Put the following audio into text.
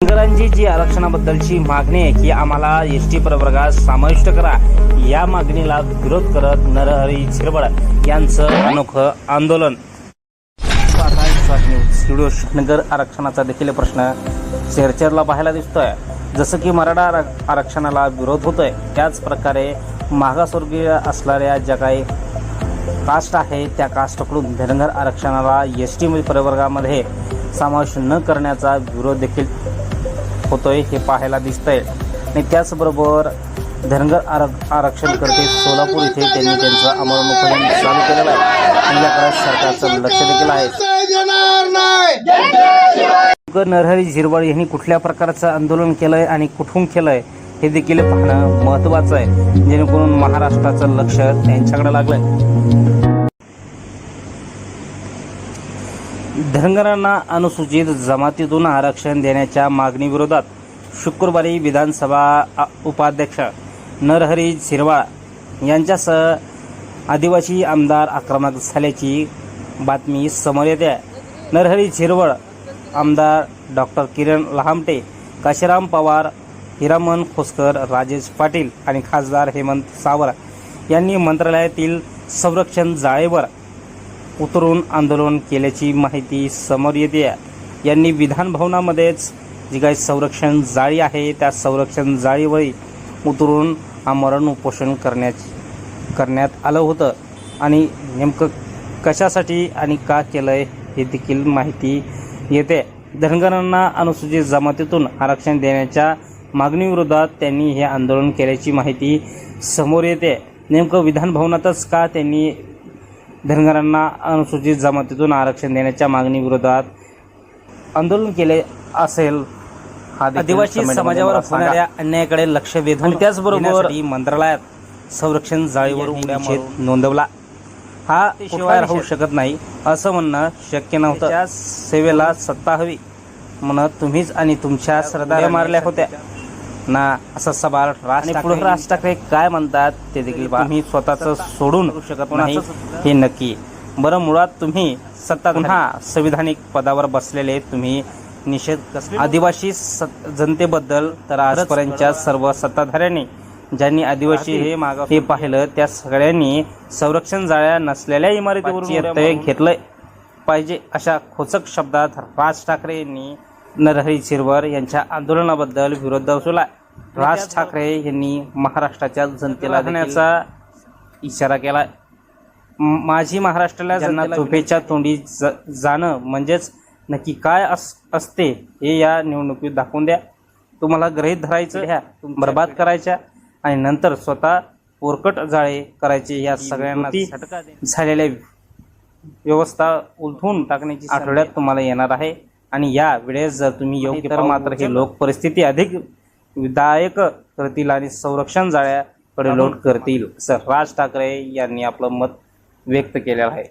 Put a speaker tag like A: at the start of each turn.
A: धनगरांची जी आरक्षणाबद्दलची मागणी आहे की आम्हाला एस टी प्रवर्गात समाविष्ट करा. या मागणीला विरोध करत नरहरी झिरबळ यांचं अनोखं आंदोलन. स्टुडिओ नगर आरक्षणाचा देखील प्रश्न चर्चेला पाहायला दिसतोय. जसं की मराठा आर- आरक्षणाला विरोध होतोय त्याच प्रकारे मागासवर्गीय असणाऱ्या ज्या काही कास्ट आहे त्या कास्टकडून धनगर आरक्षणाला एस टी प्रवर्गामध्ये समावेश न करण्याचा विरोध देखील होतोय हे पाहायला दिसतंय. आणि त्याचबरोबर धनगर आर आरक्षणकर्ते सोलापूर इथे त्यांनी त्यांचं आमरण चालू केलेलं आहे. आणि याकडे सरकारचं लक्ष देखील आहे. नरहरी झिरवाळ यांनी कुठल्या प्रकारचं आंदोलन केलंय आणि कुठून केलंय हे देखील पाहणं महत्वाचं आहे. जेणेकरून महाराष्ट्राचं लक्ष त्यांच्याकडे लागलंय. धनगरांना अनुसूचित जमातीतून आरक्षण देण्याच्या मागणीविरोधात शुक्रवारी विधानसभा उपाध्यक्ष नरहरी झिरवाळ यांच्यासह आदिवासी आमदार आक्रमक झाल्याची बातमी समोर येते. नरहरी झिरवळ आमदार डॉक्टर किरण लहामटे काशीराम पवार हिरामन खोसकर राजेश पाटील आणि खासदार हेमंत सावर यांनी मंत्रालयातील संरक्षण जाळेवर उतरून आंदोलन केल्याची माहिती समोर येते. यांनी विधानभवनामध्येच जी काही संरक्षण जाळी आहे त्या संरक्षण जाळीवर उतरून आमरण उपोषण करण्याची करण्यात आलं होतं. आणि नेमकं कशासाठी आणि का केलं आहे हे देखील माहिती येते. धनगरांना अनुसूचित जमातीतून आरक्षण देण्याच्या मागणीविरोधात त्यांनी हे आंदोलन केल्याची माहिती समोर येते. नेमकं विधानभवनातच का त्यांनी धनगरांना अनुसूचित जमातीतून आरक्षण देण्याच्या मागणीविरोधात आंदोलन केले असेल आदिवासी समाजावर होणाऱ्या अन्यायाकडे लक्ष वेधून त्याचबरोबर मंत्रालयात संरक्षण जाळीवर नोंदवला. हा शिवाय राहू शकत नाही असं म्हणणं शक्य नव्हतं. त्या सेवेला सत्ता हवी म्हणत तुम्हीच आणि तुमच्या श्रद्धा मारल्या होत्या. ना असं सवाल राज पुढे राज ठाकरे काय म्हणतात ते देखील. तुम्ही स्वतःच सोडून शकत नाही. हे नक्की. बरं मुळात तुम्ही सत्ता पुन्हा संविधानिक पदावर बसलेले तुम्ही निषेध आदिवासी जनतेबद्दल तर आजपर्यंतच्या सर्व सत्ताधाऱ्यांनी ज्यांनी आदिवासी हे माग हे पाहिलं त्या सगळ्यांनी संरक्षण जाळ्या नसलेल्या इमारतीवरून येतंय घेतलंय पाहिजे अशा खोचक शब्दात राज ठाकरे यांनी नरहरी शिरवर यांच्या आंदोलनाबद्दल विरोध दर्शवला राज ठाकरे यांनी महाराष्ट्राच्या जनतेला देण्याचा इशारा केलाय. म- माझी महाराष्ट्राला ज्यांना झोपेच्या तोंडी जाणं म्हणजेच नक्की काय अस असते हे या निवडणुकीत दाखवून द्या. तुम्हाला ग्रहित धरायचं ह्या बर्बाद करायच्या आणि नंतर स्वतः पोरकट जाळे करायचे या सगळ्यांना झालेल्या व्यवस्था उलथून टाकण्याची आठवड्यात तुम्हाला येणार आहे. आणि या वेळेस जर तुम्ही योग्य तर मात्र हे लोक परिस्थिती अधिक विधायक करतील आणि संरक्षण जाळ्याकडे लोट करतील. असं राज ठाकरे यांनी आपलं मत व्यक्त केलेलं आहे.